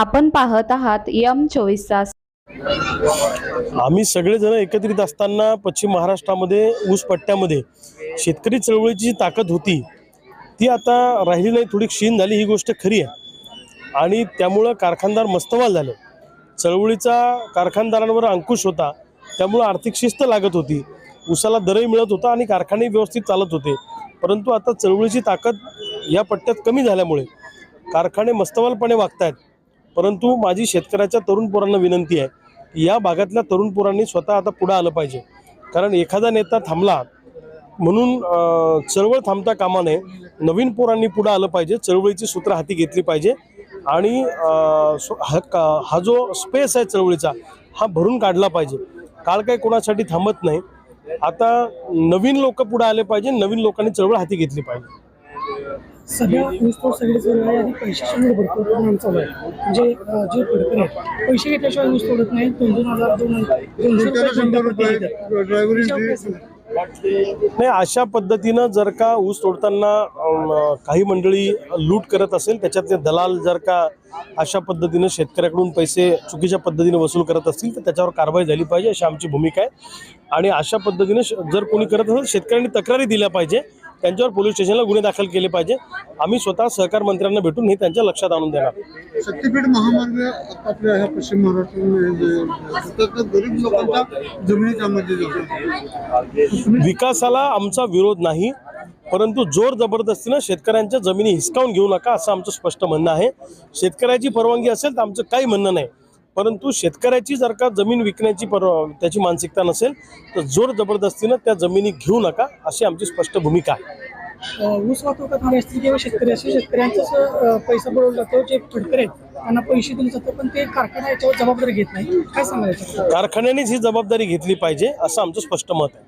आपण पाहत आहात यम चोवीस तास. आम्ही सगळेजण एकत्रित असताना पश्चिम महाराष्ट्रामध्ये ऊस पट्ट्यामध्ये शेतकरी चळवळीची जी ताकद होती ती आता राहिली नाही. थोडी क्षीण झाली ही गोष्ट खरी आहे. आणि त्यामुळं कारखानदार मस्तवाल झाले. चळवळीचा कारखानदारांवर अंकुश होता त्यामुळं आर्थिक शिस्त लागत होती. ऊसाला दरही मिळत होता आणि कारखाने व्यवस्थित चालत होते. परंतु आता चळवळीची ताकद या पट्ट्यात कमी झाल्यामुळे कारखाने मस्तवालपणे वागतायत. परंतु माझी शेतकऱ्याच्या तरुण पोरांना विनंती आहे की या भागातल्या तरुण पोरांनी स्वतः आता पुढं आलं पाहिजे. कारण एखादा नेता थांबला म्हणून चळवळ थांबता कामा नये. नवीन पोरांनी पुढं आलं पाहिजे चळवळीची सूत्र हाती घेतली पाहिजे. आणि हा का- हा जो स्पेस आहे चळवळीचा हा भरून काढला पाहिजे. काळ काही कोणासाठी थांबत नाही. आता नवीन लोक पुढे आले पाहिजे नवीन लोकांनी चळवळ हाती घेतली पाहिजे. सध्या ऊसतोड सगळे चालू आहे आणि पैशाशिवाय भरपूर परिणाम चालू आहे म्हणजे जे फडकर आहेत. पैसे घेतल्याशिवाय ऊस तोडत नाही दोन दोन हजार दोन दोनशे सांगाल? नाही अशा पद्धतीनं जर का ऊस तोडताना काही मंडळी लूट करत असेल त्याच्यातले दलाल जर का अशा पद्धतीनं शेतकऱ्याकडून पैसे चुकीच्या पद्धतीने वसूल करत असतील तर त्याच्यावर कारवाई झाली पाहिजे अशी आमची भूमिका आहे. आणि अशा पद्धतीने श- जर कोणी करत असेल शेतकऱ्यांनी तक्रारी दिल्या पाहिजे. त्यांच्यावर पोलीस स्टेशनला गुन्हे दाखल केले पाहिजे. आम्ही स्वतः सहकार मंत्र्यांना भेटून हे त्यांच्या लक्षात आणून देणार. शक्तीपीठ महामार्ग आपल्या ह्या पश्चिम महाराष्ट्रामध्ये तर गरीब लोकांच्या जमिनीच्या मध्ये जातो विकासाला आमचा विरोध नाही परंतु जोर जबरदस्तीनं शेतकऱ्यांच्या जमिनी हिसकावून घेऊ नका असं आमचं स्पष्ट म्हणणं आहे. शेतकऱ्याची परवानगी असेल तर आमचं काही म्हणणं नाही. परंतु शेतकऱ्याची जर का जमीन विकण्याची पर त्याची मानसिकता नसेल तर जोर जबरदस्तीनं त्या जमिनी घेऊ नका अशी आमची स्पष्ट भूमिका आहे. ऊस वाहतुकात आले असतील किंवा शेतकरी असतील शेतकऱ्यांचाच अं, पैसा बुडवला जातो जे फडकर आहेत त्यांना पैसे दिले जातात पण ते कारखाना याच्यावर जबाबदारी घेत नाही काय सांगायचं कारखान्यानेच ही जबाबदारी घेतली पाहिजे असं आमचं स्पष्ट मत आहे.